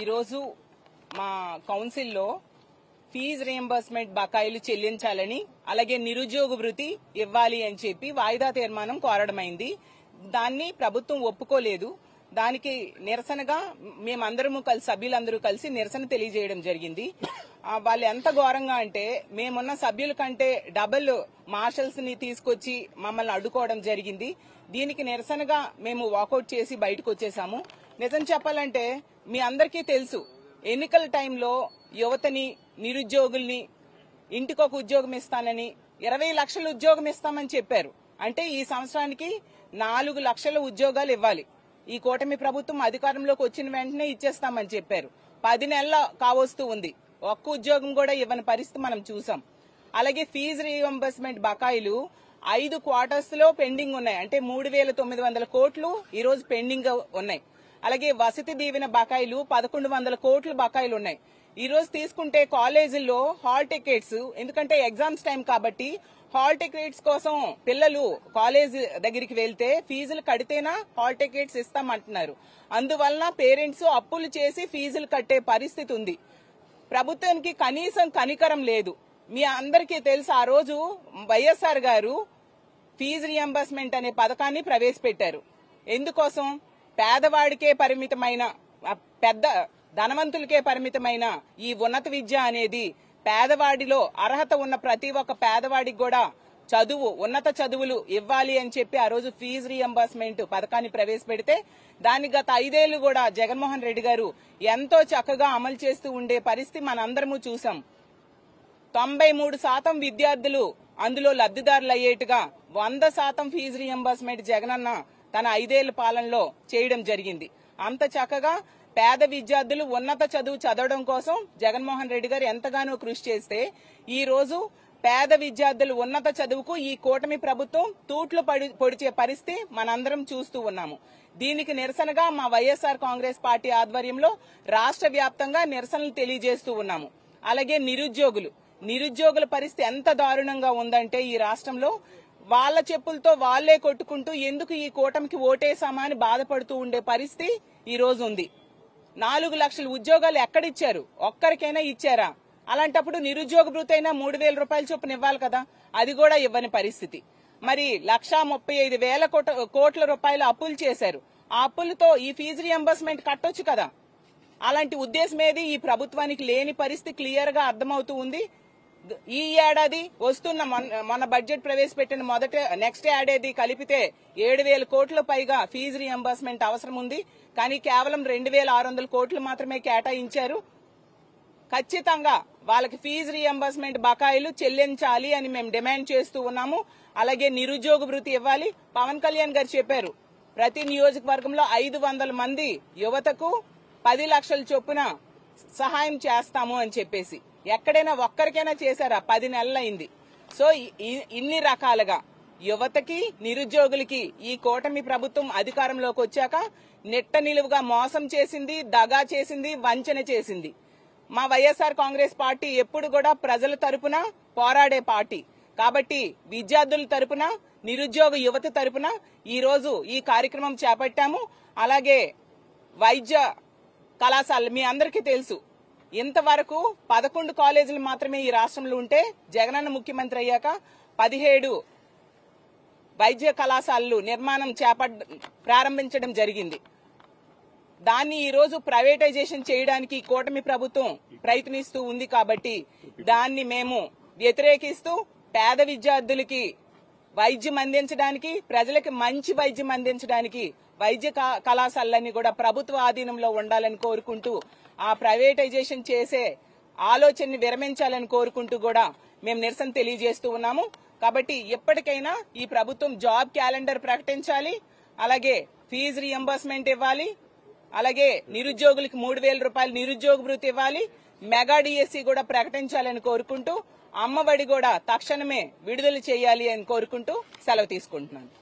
ఈరోజు మా కౌన్సిల్లో ఫీజు రియంబర్స్మెంట్ బకాయిలు చెల్లించాలని అలాగే నిరుద్యోగ వృత్తి ఇవ్వాలి అని చెప్పి వాయిదా తీర్మానం కోరడమైంది. దాన్ని ప్రభుత్వం ఒప్పుకోలేదు. దానికి నిరసనగా మేమందరము కలిసి సభ్యులందరూ కలిసి నిరసన తెలియజేయడం జరిగింది. వాళ్ళు ఎంత ఘోరంగా అంటే మేమున్న సభ్యుల కంటే డబుల్ మార్షల్స్ని తీసుకొచ్చి మమ్మల్ని అడ్డుకోవడం జరిగింది. దీనికి నిరసనగా మేము వాకౌట్ చేసి బయటకు వచ్చేసాము. నిజం చెప్పాలంటే మీ అందరికీ తెలుసు ఎన్నికల టైంలో యువతని నిరుద్యోగుల్ని ఇంటికి ఒక ఉద్యోగం ఇస్తానని ఇరవై లక్షల ఉద్యోగం ఇస్తామని చెప్పారు. అంటే ఈ సంవత్సరానికి నాలుగు లక్షల ఉద్యోగాలు ఇవ్వాలి. ఈ కూటమి ప్రభుత్వం అధికారంలోకి వచ్చిన వెంటనే ఇచ్చేస్తామని చెప్పారు. పది నెలల కావస్తూ ఉంది. ఒక్క ఉద్యోగం కూడా ఇవ్వని పరిస్థితి మనం చూసాం. అలాగే ఫీజు రీఎంబర్స్మెంట్ బకాయిలు ఐదు క్వార్టర్స్లో పెండింగ్ ఉన్నాయి. అంటే మూడు వేల తొమ్మిది వందల కోట్లు ఈ రోజు పెండింగ్ ఉన్నాయి. అలాగే వసతి దీవెన బకాయిలు పదకొండు వందల కోట్లు బకాయిలు ఉన్నాయి ఈ రోజు తీసుకుంటే కాలేజీల్లో హాల్ టికెట్స్ ఎందుకంటే ఎగ్జామ్స్ టైం కాబట్టి హాల్ టికెట్స్ కోసం పిల్లలు కాలేజ్ దగ్గరికి వెళ్తే ఫీజులు కడితేనా హాల్ టికెట్స్ ఇస్తామంటున్నారు. అందువలన పేరెంట్స్ అప్పులు చేసి ఫీజులు కట్టే పరిస్థితి ఉంది. ప్రభుత్వానికి కనీసం కనికరం లేదు. మీ అందరికీ తెలుసు ఆ రోజు వైఎస్ఆర్ గారు ఫీజు రియంబర్స్మెంట్ అనే పథకాన్ని ప్రవేశపెట్టారు. ఎందుకోసం? పేదవాడికే పరిమితమైన పెద్ద ధనవంతులకే పరిమితమైన ఈ ఉన్నత విద్య అనేది పేదవాడిలో అర్హత ఉన్న ప్రతి ఒక్క పేదవాడికి కూడా చదువు ఉన్నత చదువులు ఇవ్వాలి అని చెప్పి ఆ రోజు ఫీజు రియంబర్స్మెంట్ పథకాన్ని ప్రవేశపెడితే దాన్ని గత ఐదేళ్ళు కూడా జగన్మోహన్ రెడ్డి గారు ఎంతో చక్కగా అమలు చేస్తూ ఉండే పరిస్థితి మనందరము చూసాం. తొంభై మూడు శాతం విద్యార్థులు అందులో లబ్దిదారులు అయ్యేట్టుగా వంద శాతం ఫీజు రియంబర్స్మెంట్ జగనన్న తన ఐదేళ్ళ పాలనలో చేయడం జరిగింది. అంత చక్కగా పేద విద్యార్థులు ఉన్నత చదువు చదవడం కోసం జగన్మోహన్ రెడ్డి గారు ఎంతగానో కృషి చేస్తే ఈ రోజు పేద విద్యార్థులు ఉన్నత చదువుకు ఈ కూటమి ప్రభుత్వం తూట్లు పడి- పొడిచే పరిస్థితి మనందరం చూస్తూ ఉన్నాము. దీనికి నిరసనగా మా వైఎస్ఆర్ కాంగ్రెస్ పార్టీ ఆధ్వర్యంలో రాష్ట్ర వ్యాప్తంగా నిరసనలు తెలియజేస్తూ ఉన్నాము. అలాగే నిరుద్యోగులు. నిరుద్యోగుల పరిస్థితి ఎంత దారుణంగా ఉందంటే ఈ రాష్ట్రంలో వాళ్ళ చెప్పులతో వాళ్ళే కొట్టుకుంటూ ఎందుకు ఈ కూటమికి ఓటేసామా అని బాధపడుతూ ఉండే పరిస్థితి ఈ రోజు ఉంది. నాలుగు లక్షల ఉద్యోగాలు ఎక్కడిచ్చారు? ఒక్కరికైనా ఇచ్చారా? అలాంటప్పుడు నిరుద్యోగ భృతైనా మూడు వేల రూపాయల చొప్పున ఇవ్వాలి కదా? అది కూడా ఇవ్వని పరిస్థితి. మరి లక్షా ముప్పై ఐదు వేల కోట- కోట్ల రూపాయలు అప్పులు చేశారు. ఆ అప్పులతో ఈ ఫీజు రియంబర్స్మెంట్ కట్టొచ్చు కదా? అలాంటి ఉద్దేశం ఏది ఈ ప్రభుత్వానికి లేని పరిస్థితి క్లియర్గా అర్థమవుతూ ఉంది. ఈ ఏడాది వస్తున్న మన బడ్జెట్ ప్రవేశపెట్టిన మొదట నెక్స్ట్ ఏడాది కలిపితే ఏడు వేల కోట్ల పైగా ఫీజు రియంబర్స్మెంట్ అవసరం ఉంది. కానీ కేవలం రెండు వేల ఆరు వందల కోట్లు మాత్రమే కేటాయించారు. ఖచ్చితంగా వాళ్ళకి ఫీజు రియంబర్స్మెంట్ బకాయిలు చెల్లించాలి అని మేము డిమాండ్ చేస్తూ ఉన్నాము. అలాగే నిరుద్యోగ భృతి ఇవ్వాలి. పవన్ కళ్యాణ్ గారు చెప్పారు ప్రతి నియోజకవర్గంలో ఐదు వందల మంది యువతకు పది లక్షల చొప్పున సహాయం చేస్తాము అని చెప్పేసి. ఎక్కడైనా ఒక్కరికైనా చేశారా? పది నెలలైంది. సో ఇ- ఇన్ని రకాలుగా యువతకి నిరుద్యోగులకి ఈ కూటమి ప్రభుత్వం అధికారంలోకి వచ్చాక నిట్ట నిలువుగా మోసం చేసింది దగా చేసింది వంచన చేసింది. మా వైఎస్ఆర్ కాంగ్రెస్ పార్టీ ఎప్పుడు కూడా ప్రజల తరపున పోరాడే పార్టీ. కాబట్టి విద్యార్థుల తరపున నిరుద్యోగ యువత తరపున ఈరోజు ఈ కార్యక్రమం చేపట్టాము. అలాగే వైద్య కళాశాల మీ అందరికీ తెలుసు. ఇంతవరకు పదకొండు కాలేజీలు మాత్రమే ఈ రాష్ట్రంలో ఉంటే జగనన్న ముఖ్యమంత్రి అయ్యాక పదిహేడు వైద్య కళాశాలలు నిర్మాణం చేపట్ ప్రారంభించడం జరిగింది. దాన్ని ఈరోజు ప్రైవేటైజేషన్ చేయడానికి కూటమి ప్రభుత్వం ప్రయత్నిస్తూ ఉంది కాబట్టి దాన్ని మేము వ్యతిరేకిస్తూ పేద విద్యార్థులకి వైద్యం అందించడానికి ప్రజలకి మంచి వైద్యం అందించడానికి వైద్య కా- కళాశాలలన్నీ కూడా ప్రభుత్వ ఆధీనంలో ఉండాలని కోరుకుంటూ ఆ ప్రైవేటైజేషన్ చేసే ఆలోచనని విరమించాలని కోరుకుంటూ కూడా మేము నిరసన తెలియజేస్తూ ఉన్నాము. కాబట్టి ఎప్పటికైనా ఈ ప్రభుత్వం జాబ్ క్యాలెండర్ ప్రకటించాలి అలాగే ఫీజు రియంబర్స్మెంట్ ఇవ్వాలి అలాగే నిరుద్యోగులకు మూడు వేల రూపాయలు నిరుద్యోగ భృతి ఇవ్వాలి మెగా డిఎస్సి కూడా ప్రకటించాలని కోరుకుంటూ అమ్మఒడి కూడా తక్షణమే విడుదల చేయాలి అని కోరుకుంటూ సెలవు తీసుకుంటున్నాను.